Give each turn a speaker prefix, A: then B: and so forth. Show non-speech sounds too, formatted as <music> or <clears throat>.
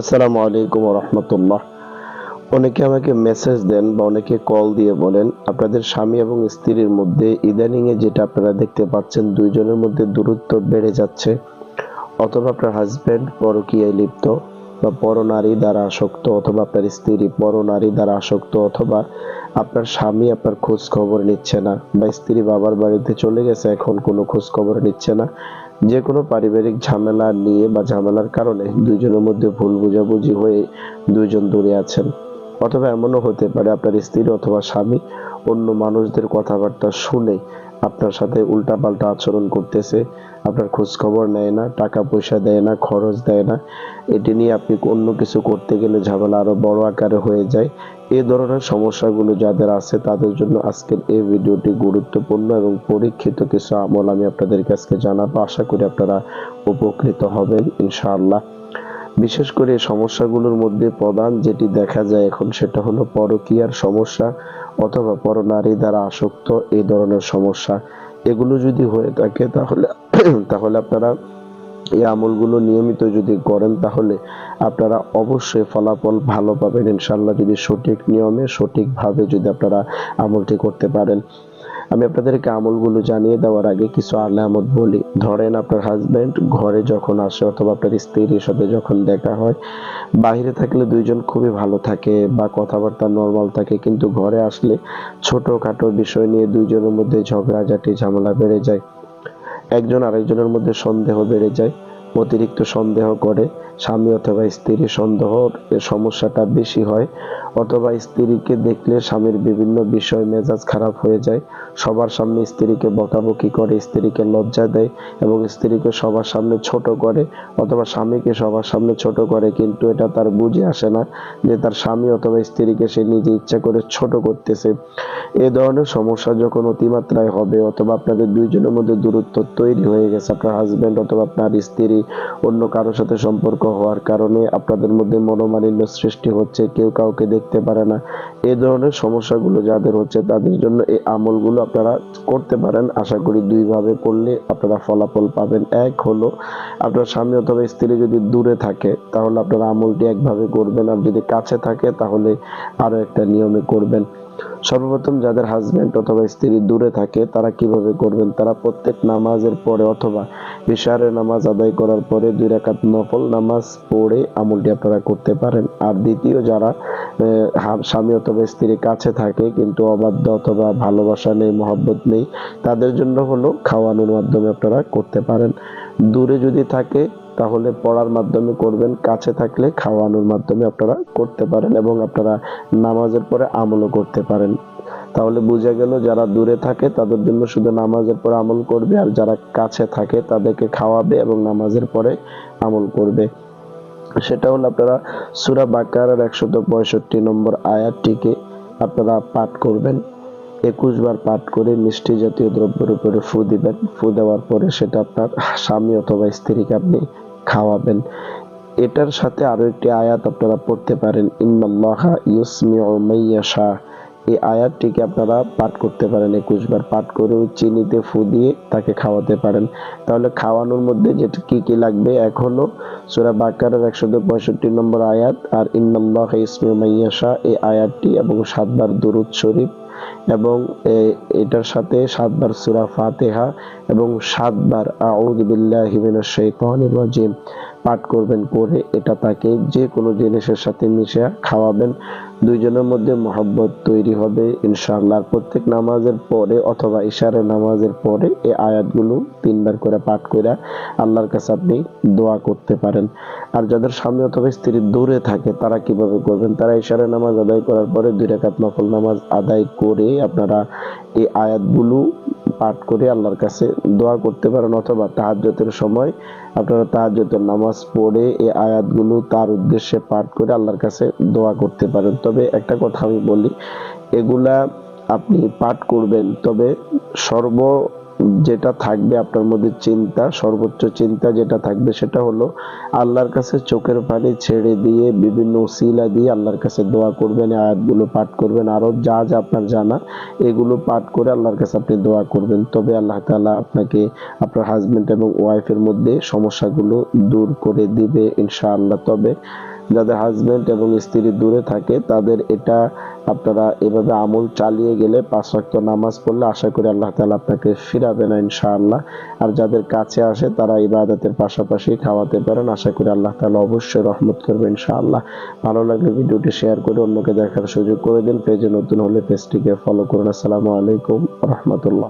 A: আসসালামু আলাইকুম রহমতুল্লাহ অনেকে আমাকে মেসেজ দেন বা অনেকে কল দিয়ে বলেন, আপনাদের স্বামী এবং স্ত্রীর মধ্যে ইদানিং এ যেটা আপনারা দেখতে পাচ্ছেন, দুইজনের মধ্যে দূরত্ব বেড়ে যাচ্ছে। অথবা আপনার হাজবেন্ড পরকীয়ায় লিপ্ত বা পরনারী দ্বারা আসক্ত, অথবা আপনার স্ত্রী পরনারী দ্বারা আসক্ত, অথবা আপনার স্বামী আপনার খোঁজ খবর নিচ্ছে না বা স্ত্রী বাবার বাড়িতে চলে গেছে, এখন কোনো খোঁজ খবর নিচ্ছে না। যে কোনো পারিবারিক ঝামেলা নিয়ে বা ঝামেলার কারণে দুইজনের মধ্যে ভুল বোঝাবুঝি হয়ে দুইজন দূরে আছেন। অথবা এমনও হতে পারে আপনার স্ত্রী অথবা স্বামী অন্য মানুষদের কথাবার্তা শুনে আপনার সাথে উল্টাপাল্টা আচরণ করতেছে, আপনার খোঁজ খবর নেয় না, টাকা পয়সা দেয় না, খরচ দেয় না, এটি নিয়ে আপনি অন্য কিছু করতে গেলে ঝামেলা আরও বড় আকারে হয়ে যায়। এ ধরনের সমস্যাগুলো যাদের আছে, তাদের জন্য আজকের এই ভিডিওটি গুরুত্বপূর্ণ এবং পরীক্ষিত কিছু আমল আমি আপনাদেরকে আজকে জানাব। আশা করি আপনারা উপকৃত হবেন, ইনশাআল্লাহ। বিশেষ করে সমস্যাগুলোর মধ্যে প্রধান যেটি দেখা যায় এখন সেটা হলো পরকীয়ার সমস্যা অথবা পরনারী দ্বারা আসক্ত এই ধরনের সমস্যা। এগুলো যদি হয়ে থাকে তাহলে <clears throat> তাহলে আপনারা এই আমলগুলো নিয়মিত যদি করেন তাহলে আপনারা অবশ্যই ফলাফল ভালো পাবেন। ইনশাল্লাহ যদি সঠিক নিয়মে সঠিকভাবে যদি আপনারা আমলটি করতে পারেন। আমি আপনাদেরকে আমলগুলো জানিয়ে দেওয়ার আগে কিছু আলামত বলি। ধরেন আপনার হাজবেন্ড ঘরে যখন আসে অথবা আপনার স্ত্রীর সাথে যখন দেখা হয় বাইরে থাকলে দুইজন খুবই ভালো থাকে বা কথাবার্তা নর্মাল থাকে, কিন্তু ঘরে আসলে ছোটখাটো বিষয় নিয়ে দুইজনের মধ্যে ঝগড়াঝাটি, ঝামেলা বেড়ে যায়। একজন আরেকজনের মধ্যে সন্দেহ বেড়ে যায়। অতিরিক্ত সন্দেহ করে স্বামী অথবা স্ত্রীর সন্দেহর সমস্যাটা বেশি হয়। অথবা স্ত্রীকে দেখলে স্বামীর বিভিন্ন বিষয় মেজাজ খারাপ হয়ে যায়। সবার সামনে স্ত্রীকে বকাবকি করে, স্ত্রীকে লজ্জা দেয় এবং স্ত্রীকে সবার সামনে ছোট করে অথবা স্বামীকে সবার সামনে ছোট করে কিন্তু এটা তার বুঝে আসে না যে তার স্বামী অথবা স্ত্রীকে সে নিজে ইচ্ছা করে ছোট করতেছে। এ ধরনের সমস্যা যখন অতিমাত্রায় হবে অথবা আপনাদের দুইজনের মধ্যে দূরত্ব তৈরি হয়ে গেছে, আপনার হাজবেন্ড অথবা আপনার স্ত্রী অন্য কারোর সাথে সম্পর্ক হওয়ার কারণে আপনাদের মধ্যে মনোমালিন্য সৃষ্টি হচ্ছে, কেউ কাউকে দেখতে পারে না। এই ধরনের সমস্যাগুলো যাদের হচ্ছে, তাদের জন্য এই আমলগুলো আপনারা করতে পারেন। আশা করি দুই ভাবে করলে আপনারা ফলাফল পাবেন। এক হলো আপনার স্বামী অথবা স্ত্রী যদি দূরে থাকে, তাহলে আপনারা আমলটি একভাবে করবেন। আর যদি কাছে থাকে, তাহলে আরও একটা নিয়মে করবেন। সর্বপ্রথম যাদের হাজবেন্ড অথবা স্ত্রী দূরে থাকে, তারা কীভাবে করবেন? তারা প্রত্যেক নামাজের পরে অথবা ইশারের নামাজ আদায় করার পরে দুই রাকাত নফল নামাজ পড়ে আমলটি আপনারা করতে পারেন। আর দ্বিতীয়, যারা স্বামী অথবা স্ত্রীর কাছে থাকে কিন্তু অবাধ্য অথবা ভালোবাসা নেই, মহব্বত নেই, তাদের জন্য হলো খাওয়ানোর মাধ্যমে আপনারা করতে পারেন। দূরে যদি থাকে তাহলে পড়ার মাধ্যমে করবেন, কাছে থাকলে খাওয়ানোর মাধ্যমে আপনারা করতে পারেন এবং আপনারা নামাজের পরে আমলও করতে পারেন। তাহলে বোঝা গেল যারা দূরে থাকে তাদের জন্য শুধু নামাজের পরে আমল করবে আর যারা কাছে থাকে তাদেরকে খাওয়াবে এবং নামাজের পরে আমল করবে। সেটা হলো আপনারা সুরা বাকারার একশত পঁয়ষট্টি নম্বর আয়াতটিকে আপনারা পাঠ করবেন। একুশ বার পাঠ করে মিষ্টি জাতীয় দ্রব্যের উপরে ফু দিবেন। ফু দেওয়ার পরে সেটা আপনার স্বামী অথবা স্ত্রীকে আপনি খাওয়াবেন। এটার সাথে আরও একটি আয়াত আপনারা পড়তে পারেন, ইন্নাল্লাহা ইউসমিউ মাইয়াশা এই আয়াতটিকে আপনারা পাঠ করতে পারেন, একুশ বার পাঠ করে চিনিতে ফু দিয়ে তাকে খাওয়াতে পারেন। তাহলে খাওয়ানোর মধ্যে যেটা কি কি লাগবে? এক হলো সুরা বাকারের একশো পঁয়ষট্টি নম্বর আয়াত, আর ইন্নাল্লাহ ইসমিউ মাইয়াশা এই আয়াতটি এবং সাতবার দুরুদ শরীফ এবং এটার সাথে সাতবার সুরা ফাতেহা এবং সাতবার আউদ বিল্লাহ হিমিন শাইতানির রাজিম। পাঠ করবেন করে এটা তাকে যে কোনো জিনিসের সাথে মিশে খাওয়াবেন। দুইজনের মধ্যে মহব্বত তৈরি হবে, ইনশাআল্লাহ। প্রত্যেক নামাজের পরে অথবা ইশারের নামাজের পরে এই আয়াতগুলো তিনবার করে পাঠ করে আল্লাহর কাছে আপনি দোয়া করতে পারেন। আর যাদের স্বামী অথবা স্ত্রী দূরে থাকে, তারা কীভাবে করবেন? তারা ইশারের নামাজ আদায় করার পরে দুই রাকাত নফল নামাজ আদায় করে আপনারা এই আয়াতগুলো পাঠ করে আল্লাহর কাছে দোয়া করতে পারেন অথবা তাহাজ্যতের সময় আপনারা তাহাজ্যতের নামাজ পড়ে এই আয়াতগুলো তার উদ্দেশ্যে পাঠ করে আল্লাহর কাছে দোয়া করতে পারেন। তবে একটা কথা আমি বলি, এগুলা আপনি পাঠ করবেন, তবে সর্ব যেটা থাকবে আপনার মধ্যে চিন্তা, সর্বোচ্চ চিন্তা যেটা থাকবে সেটা হলো আল্লাহর কাছে চোখের পানি ছেড়ে দিয়ে বিভিন্ন উসিলা দিয়ে আল্লাহর কাছে দোয়া করবেন, আয়াতগুলো পাঠ করবেন আরও যা যা আপনার জানা এগুলো পাঠ করে আল্লাহর কাছে আপনি দোয়া করবেন। তবে আল্লাহ তালা আপনাকে, আপনার হাজবেন্ড এবং ওয়াইফের মধ্যে সমস্যাগুলো দূর করে দিবে ইনশাআল্লাহ। তবে যাদের হাজবেন্ড এবং স্ত্রী দূরে থাকে তাদের এটা আপনারা এভাবে আমল চালিয়ে গেলে পাঁচ রক্ত নামাজ পড়লে আশা করি আল্লাহ তালা আপনাকে ফিরাবে না ইনশাআল্লাহ। আর যাদের কাছে আসে তারা ইবাদতের পাশাপাশি খাওয়াতে পারেন। আশা করি আল্লাহ তালা অবশ্যই রহমত করবে ইনশাআল্লাহ। ভালো লাগলে ভিডিওটি শেয়ার করে অন্যকে দেখার সুযোগ করে দিন। পেজে নতুন হলে পেজটিকে ফলো করুন। আসসালামু আলাইকুম রহমতুল্লাহ।